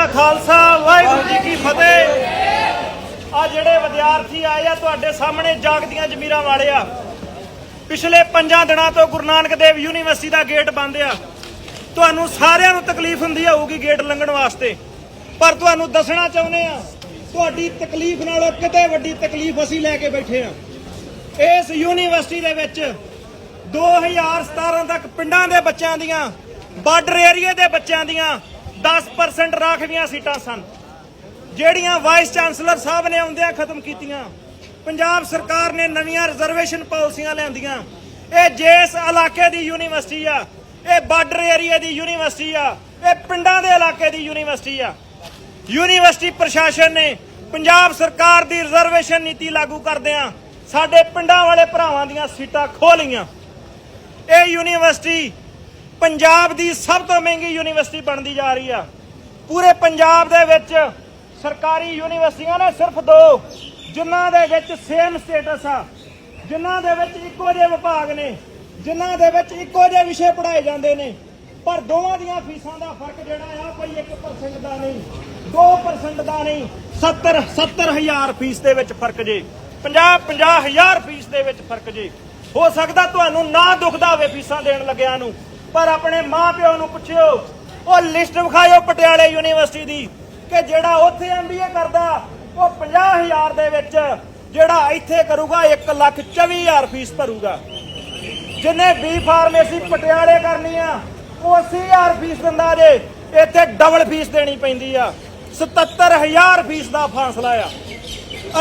ਕਾ ਖਾਲਸਾ, ਵਾਹਿਗੁਰੂ ਜੀ ਕੀ ਫਤਿਹ। ਆ ਜਿਹੜੇ ਵਿਦਿਆਰਥੀ ਆਏ ਆ, ਤੁਹਾਡੇ ਸਾਹਮਣੇ ਜਾਗਦੀਆਂ ਜ਼ਮੀਰਾਂ ਵਾਲੇ ਆ। ਪਿਛਲੇ 5 ਦਿਨਾਂ ਤੋਂ ਗੁਰੂ ਨਾਨਕ ਦੇਵ ਯੂਨੀਵਰਸਿਟੀ ਦਾ ਗੇਟ ਬੰਦ ਆ। ਤੁਹਾਨੂੰ ਸਾਰਿਆਂ ਨੂੰ ਤਕਲੀਫ ਹੁੰਦੀ ਹੋਊਗੀ ਗੇਟ ਲੰਘਣ ਵਾਸਤੇ। ਪਰ ਤੁਹਾਨੂੰ ਦੱਸਣਾ ਚਾਹੁੰਦੇ ਆ, ਤੁਹਾਡੀ ਤਕਲੀਫ ਨਾਲੋਂ ਕਿਤੇ ਵੱਡੀ ਤਕਲੀਫ ਅਸੀਂ ਲੈ ਕੇ ਬੈਠੇ ਆ। ਇਸ ਯੂਨੀਵਰਸਿਟੀ ਦੇ ਵਿੱਚ 2017 ਤੱਕ ਪਿੰਡਾਂ ਦੇ ਬੱਚਿਆਂ ਦੀਆਂ, ਬਾਰਡਰ ਏਰੀਏ ਦੇ ਬੱਚਿਆਂ ਦੀਆਂ 10% ਰਾਖਵੀਆਂ ਸੀਟਾਂ ਸਨ। ਜਿਹੜੀਆਂ ਵਾਈਸ ਚਾਂਸਲਰ ਸਾਹਿਬ ਨੇ ਆਉਂਦਿਆਂ ਖਤਮ ਕੀਤੀਆਂ। ਪੰਜਾਬ ਸਰਕਾਰ ਨੇ ਨਵੀਆਂ ਰਿਜ਼ਰਵੇਸ਼ਨ ਪਾਲਿਸੀਆਂ ਲਿਆਂਦੀਆਂ। ਇਹ ਜਿਸ ਇਲਾਕੇ ਦੀ ਯੂਨੀਵਰਸਿਟੀ ਆ, ਇਹ ਬਾਰਡਰ ਏਰੀਏ ਦੀ ਯੂਨੀਵਰਸਿਟੀ ਆ, ਇਹ ਪਿੰਡਾਂ ਦੇ ਇਲਾਕੇ ਦੀ ਯੂਨੀਵਰਸਿਟੀ ਆ। ਯੂਨੀਵਰਸਿਟੀ ਪ੍ਰਸ਼ਾਸਨ ਨੇ ਪੰਜਾਬ ਸਰਕਾਰ ਦੀ ਰਿਜ਼ਰਵੇਸ਼ਨ ਨੀਤੀ ਲਾਗੂ ਕਰਦਿਆਂ ਸਾਡੇ ਪਿੰਡਾਂ ਵਾਲੇ ਭਰਾਵਾਂ ਦੀਆਂ ਸੀਟਾਂ ਖੋਹ ਲਈਆਂ। ਇਹ ਯੂਨੀਵਰਸਿਟੀ ਪੰਜਾਬ ਦੀ ਸਭ ਤੋਂ ਮਹਿੰਗੀ ਯੂਨੀਵਰਸਿਟੀ ਬਣਦੀ ਜਾ ਰਹੀ ਆ। ਪੂਰੇ ਪੰਜਾਬ ਦੇ ਵਿੱਚ ਸਰਕਾਰੀ ਯੂਨੀਵਰਸਿਟੀਆਂ ਨੇ ਸਿਰਫ ਦੋ, ਜਿਨ੍ਹਾਂ ਦੇ ਵਿੱਚ ਸੇਮ ਸਟੇਟਸ ਆ। ਜਿਨ੍ਹਾਂ ਦੇ ਵਿੱਚ ਇੱਕੋ ਜਿਹੇ ਵਿਭਾਗ ਨੇ, ਜਿਨ੍ਹਾਂ ਦੇ ਵਿੱਚ ਇੱਕੋ ਜਿਹੇ ਵਿਸ਼ੇ ਪੜ੍ਹਾਏ ਜਾਂਦੇ ਨੇ। ਪਰ ਦੋਵਾਂ ਦੀਆਂ ਫੀਸਾਂ ਦਾ ਫ਼ਰਕ ਜਿਹੜਾ ਆ, ਕੋਈ 1% ਦਾ ਨਹੀਂ 2% ਦਾ ਨਹੀਂ 70 70000 ਫੀਸ ਦੇ ਵਿੱਚ ਫ਼ਰਕ ਜੇ। 50 50000 ਫੀਸ ਦੇ ਵਿੱਚ ਫ਼ਰਕ ਜੇ। ਹੋ ਸਕਦਾ ਤੁਹਾਨੂੰ ਨਾ ਦੁਖਦਾ ਹੋਵੇ ਫੀਸਾਂ ਦੇਣ ਲੱਗਿਆਂ ਨੂੰ। ਪਰ ਆਪਣੇ ਮਾਪਿਓ ਨੂੰ ਪੁੱਛਿਓ, ਉਹ ਲਿਸਟ ਵਿਖਾਇਓ ਪਟਿਆਲੇ ਯੂਨੀਵਰਸਿਟੀ ਦੀ ਕਿ ਜਿਹੜਾ ਉੱਥੇ ਐਮਬੀਏ ਕਰਦਾ, ਉਹ 50000 ਦੇ ਵਿੱਚ ਜਿਹੜਾ ਇੱਥੇ ਕਰੂਗਾ 1 ਲੱਖ 24000 ਫੀਸ ਭਰੂਗਾ। ਜਿਨੇ ਬੀ ਫਾਰਮੇਸੀ ਪਟਿਆਲੇ ਕਰਨੀ ਆ, ਉਹ 80000 ਫੀਸ ਦਿੰਦਾ ਜੇ, ਇੱਥੇ ਡਬਲ ਫੀਸ ਦੇਣੀ ਪੈਂਦੀ ਆ। 77000 ਫੀਸ ਦਾ ਫਾਸਲਾ ਆ।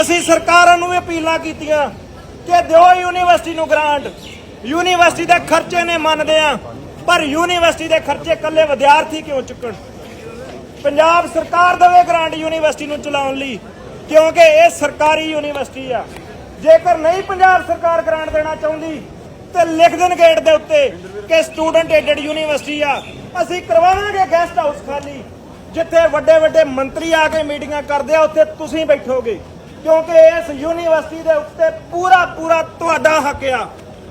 ਅਸੀਂ ਸਰਕਾਰਾਂ ਨੂੰ ਵੀ ਅਪੀਲਾਂ ਕੀਤੀਆਂ ਕਿ ਦਿਓ ਯੂਨੀਵਰਸਿਟੀ ਨੂੰ ਗ੍ਰਾਂਟ। ਯੂਨੀਵਰਸਿਟੀ ਦੇ ਖਰਚੇ ਨੇ ਮੰਨਦੇ ਆ। ਪਰ ਯੂਨੀਵਰਸਿਟੀ ਦੇ ਖਰਚੇ ਇਕੱਲੇ ਵਿਦਿਆਰਥੀ ਕਿਉਂ ਚੁੱਕਣ? ਪੰਜਾਬ ਸਰਕਾਰ ਦੇਵੇ ਗ੍ਰਾਂਟ ਯੂਨੀਵਰਸਿਟੀ ਨੂੰ ਚਲਾਉਣ ਲਈ, ਕਿਉਂਕਿ ਇਹ ਸਰਕਾਰੀ ਯੂਨੀਵਰਸਿਟੀ ਆ। ਜੇਕਰ ਨਹੀਂ ਪੰਜਾਬ ਸਰਕਾਰ ਗ੍ਰਾਂਟ ਦੇਣਾ ਚਾਹੁੰਦੀ, ਤੇ ਲਿਖ ਦੇਣ ਗੇਟ ਦੇ ਉੱਤੇ ਕਿ ਸਟੂਡੈਂਟ ਏਡਡ ਯੂਨੀਵਰਸਿਟੀ ਆ। ਅਸੀਂ ਕਰਵਾਵਾਂਗੇ ਗੈਸਟ ਹਾਊਸ ਖਾਲੀ, ਜਿੱਥੇ ਵੱਡੇ ਵੱਡੇ ਮੰਤਰੀ ਆ ਕੇ ਮੀਟਿੰਗਾਂ ਕਰਦੇ ਆ, ਉੱਥੇ ਤੁਸੀਂ ਬੈਠੋਗੇ। ਕਿਉਂਕਿ ਇਸ ਯੂਨੀਵਰਸਿਟੀ ਦੇ ਉੱਤੇ ਪੂਰਾ ਪੂਰਾ ਤੁਹਾਡਾ ਹੱਕ ਆ।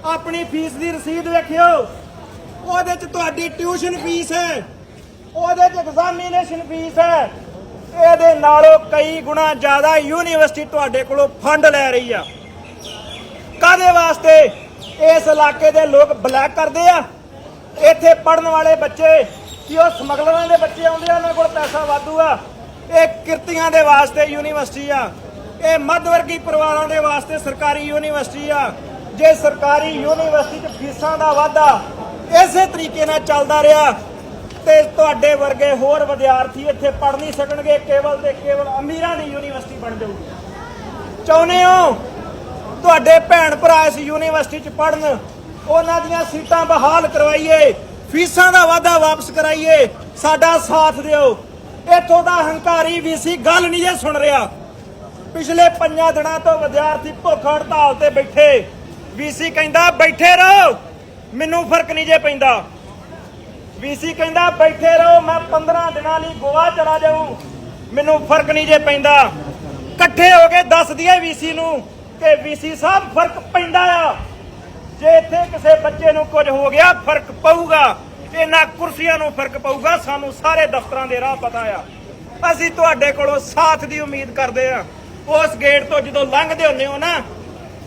ਆਪਣੀ ਫੀਸ ਦੀ ਰਸੀਦ ਵੇਖਿਓ। ਉਹਦੇ 'ਚ ਤੁਹਾਡੀ ਟਿਊਸ਼ਨ ਫੀਸ ਹੈ। ਉਹਦੇ 'ਚ ਐਗਜ਼ਾਮੀਨੇਸ਼ਨ ਫੀਸ ਹੈ। ਇਹਦੇ ਨਾਲੋਂ ਕਈ ਗੁਣਾ ਜ਼ਿਆਦਾ ਯੂਨੀਵਰਸਿਟੀ ਤੁਹਾਡੇ ਕੋਲੋਂ ਫੰਡ ਲੈ ਰਹੀ ਆ। ਕਾਦੇ ਵਾਸਤੇ? ਇਸ ਇਲਾਕੇ ਦੇ ਲੋਕ ਬਲੈਕ ਕਰਦੇ ਆ। ਇੱਥੇ ਪੜਨ ਵਾਲੇ ਬੱਚੇ, ਕਿ ਉਹ ਸਮਗਲਰਾਂ ਦੇ ਬੱਚੇ ਆਉਂਦੇ ਆ, ਉਹਨਾਂ ਕੋਲ ਪੈਸਾ ਵਾਧੂ ਆ। ਇਹ ਕਿਰਤੀਆਂ ਦੇ ਵਾਸਤੇ ਯੂਨੀਵਰਸਿਟੀ ਆ। ਇਹ ਮੱਧ ਵਰਗੀ ਪਰਿਵਾਰਾਂ ਦੇ ਵਾਸਤੇ ਸਰਕਾਰੀ ਯੂਨੀਵਰਸਿਟੀ ਆ। ਜੇ ਸਰਕਾਰੀ ਯੂਨੀਵਰਸਿਟੀ 'ਚ ਫੀਸਾਂ ਦਾ ਵਾਧਾ ਇਸੇ ਤਰੀਕੇ ਨਾਲ ਚੱਲਦਾ ਰਿਹਾ ਤੇ ਤੁਹਾਡੇ ਵਰਗੇ ਹੋਰ ਵਿਦਿਆਰਥੀ ਇੱਥੇ ਪੜ੍ਹ ਨਹੀਂ ਸਕਣਗੇ, ਕੇਵਲ ਤੇ ਕੇਵਲ ਅਮੀਰਾਂ ਦੀ ਯੂਨੀਵਰਸਿਟੀ ਬਣ ਜਾਊਗੀ। ਚਾਹੁੰਦੇ ਹੋ ਤੁਹਾਡੇ ਭੈਣ ਭਰਾ ਇਸ ਯੂਨੀਵਰਸਿਟੀ 'ਚ ਪੜਨ ਉਹਨਾਂ ਦੀਆਂ ਸੀਟਾਂ ਬਹਾਲ ਕਰਵਾਈਏ, ਫੀਸਾਂ ਦਾ ਵਾਧਾ ਵਾਪਸ ਕਰਾਈਏ, ਸਾਡਾ ਸਾਥ ਦਿਓ। ਇੱਥੋਂ ਦਾ ਹੰਕਾਰੀ ਵੀ ਸੀ, ਗੱਲ ਨਹੀਂ ਜੇ ਸੁਣ ਰਿਹਾ। ਪਿਛਲੇ ਪੰਜਾਂ ਦਿਨਾਂ ਤੋਂ ਵਿਦਿਆਰਥੀ ਭੁੱਖ ਹੜਤਾਲ ਤੇ ਬੈਠੇ। ਵੀਸੀ ਕਹਿੰਦਾ, ਬੈਠੇ ਰਹੋ। ਮੈਨੂੰ ਫ਼ਰਕ ਨਹੀਂ ਜੇ ਪੈਂਦਾ। ਵੀਸੀ ਕਹਿੰਦਾ, ਬੈਠੇ ਰਹੋ, ਮੈਂ 15 ਦਿਨਾਂ ਲਈ ਗੋਆ ਚਲਾ ਜਾਊਂ। ਮੈਨੂੰ ਫ਼ਰਕ ਨਹੀਂ ਜੇ ਪੈਂਦਾ। ਇਕੱਠੇ ਹੋ ਕੇ ਦੱਸ ਦਈਏ ਵੀਸੀ ਨੂੰ ਕਿ ਵੀਸੀ ਸਾਹਿਬ, ਫ਼ਰਕ ਪੈਂਦਾ ਆ। ਜੇ ਇੱਥੇ ਕਿਸੇ ਬੱਚੇ ਨੂੰ ਕੁਝ ਹੋ ਗਿਆ, ਫ਼ਰਕ ਪਊਗਾ। ਇਹਨਾਂ ਕੁਰਸੀਆਂ ਨੂੰ ਫ਼ਰਕ ਪਊਗਾ। ਸਾਨੂੰ ਸਾਰੇ ਦਫ਼ਤਰਾਂ ਦੇ ਰਾਹ ਪਤਾ ਆ। ਅਸੀਂ ਤੁਹਾਡੇ ਕੋਲੋਂ ਸਾਥ ਦੀ ਉਮੀਦ ਕਰਦੇ ਆ। ਉਸ ਗੇਟ ਤੋਂ ਜਦੋਂ ਲੰਘਦੇ ਹੁੰਦੇ ਹੋ ਨਾ,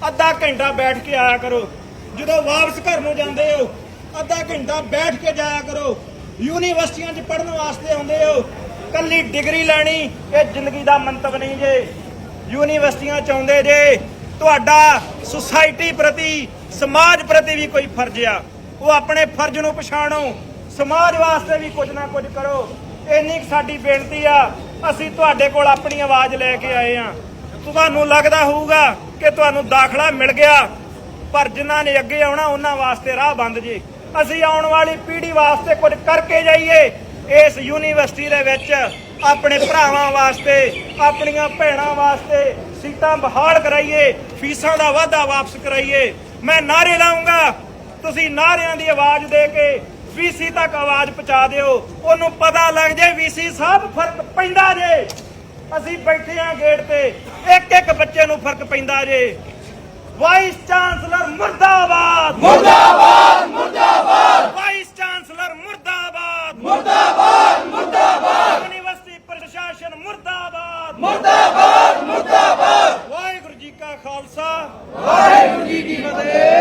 ਅੱਧਾ ਘੰਟਾ ਬੈਠ ਕੇ ਆਇਆ ਕਰੋ। ਜਦੋਂ ਵਾਪਸ ਘਰ ਨੂੰ ਜਾਂਦੇ ਹੋ, ਅੱਧਾ ਘੰਟਾ ਬੈਠ ਕੇ ਜਾਇਆ ਕਰੋ। ਯੂਨੀਵਰਸਿਟੀਆਂ 'ਚ ਪੜ੍ਹਨ ਵਾਸਤੇ ਆਉਂਦੇ ਹੋ, ਕੱਲੀ ਡਿਗਰੀ ਲੈਣੀ ਇਹ ਜ਼ਿੰਦਗੀ ਦਾ ਮੰਤਵ ਨਹੀਂ ਜੇ। ਯੂਨੀਵਰਸਿਟੀਆਂ 'ਚ ਆਉਂਦੇ ਜੇ, ਤੁਹਾਡਾ ਸੁਸਾਇਟੀ ਪ੍ਰਤੀ, ਸਮਾਜ ਪ੍ਰਤੀ ਵੀ ਕੋਈ ਫਰਜ਼ ਆ। ਉਹ ਆਪਣੇ ਫਰਜ਼ ਨੂੰ ਪਛਾਣੋ। ਸਮਾਜ ਵਾਸਤੇ ਵੀ ਕੁਝ ਨਾ ਕੁਝ ਕਰੋ। ਇੰਨੀ ਕੁ ਸਾਡੀ ਬੇਨਤੀ ਆ, ਅਸੀਂ ਤੁਹਾਡੇ ਕੋਲ ਆਪਣੀ ਆਵਾਜ਼ ਲੈ ਕੇ ਆਏ ਆ। ਤੁਹਾਨੂੰ ਲੱਗਦਾ ਹੋਊਗਾ ਕਿ ਤੁਹਾਨੂੰ ਦਾਖਲਾ ਮਿਲ ਗਿਆ। ਪਰ ਜਿਨ੍ਹਾਂ ਨੇ ਅੱਗੇ ਆਉਣਾ, ਉਹਨਾਂ ਵਾਸਤੇ ਰਾਹ ਬੰਦ ਜੇ। ਅਸੀਂ ਆਉਣ ਵਾਲੀ ਪੀੜ੍ਹੀ ਵਾਸਤੇ ਕੁਝ ਕਰਕੇ ਜਾਈਏ। ਇਸ ਯੂਨੀਵਰਸਿਟੀ ਦੇ ਵਿੱਚ ਆਪਣੇ ਭਰਾਵਾਂ ਵਾਸਤੇ, ਆਪਣੀਆਂ ਭੈਣਾਂ ਵਾਸਤੇ ਸੀਟਾਂ ਬਹਾਲ ਕਰਾਈਏ, ਫੀਸਾਂ ਦਾ ਵਾਧਾ ਵਾਪਸ ਕਰਾਈਏ। ਮੈਂ ਨਾਰੇ ਲਾਉਂਗਾ, ਤੁਸੀਂ ਨਾਰਿਆਂ ਦੀ ਆਵਾਜ਼ ਦੇ ਕੇ ਵੀਸੀ ਤੱਕ ਆਵਾਜ਼ ਪਹੁੰਚਾ ਦਿਓ। ਉਹਨੂੰ ਪਤਾ ਲੱਗ ਜੇ ਵੀਸੀ ਸਾਹਿਬ ਫ਼ਰਕ ਪੈਂਦਾ ਜੇ। ਅਸੀਂ ਬੈਠੇ ਆ ਗੇਟ ਤੇ ਇੱਕ ਇੱਕ ਬੱਚੇ ਨੂੰ ਫ਼ਰਕ ਪੈਂਦਾ ਜੇ। ਵਾਈਸ ਚਾਂਸਲਰ ਮੁਰਦਾਬਾਦ। ਮੁਰਦਾਬਾਦ ਮੁਰਦਾਬਾਦ। ਵਾਈਸ ਚਾਂਸਲਰ ਮੁਰਦਾਬਾਦ। ਮੁਰਦਾਬਾਦ ਮੁਰਦਾਬਾਦ। ਯੂਨੀਵਰਸਿਟੀ ਮੁਰਦਾਬਾਦ ਮੁਰਦਾਬਾਦ। ਵਾਹਿਗੁਰੂ ਜੀ ਕਾ ਖਾਲਸਾ। ਵਾਹਿਗੁਰੂ ਜੀ ਕੀ ਫਤਿਹ।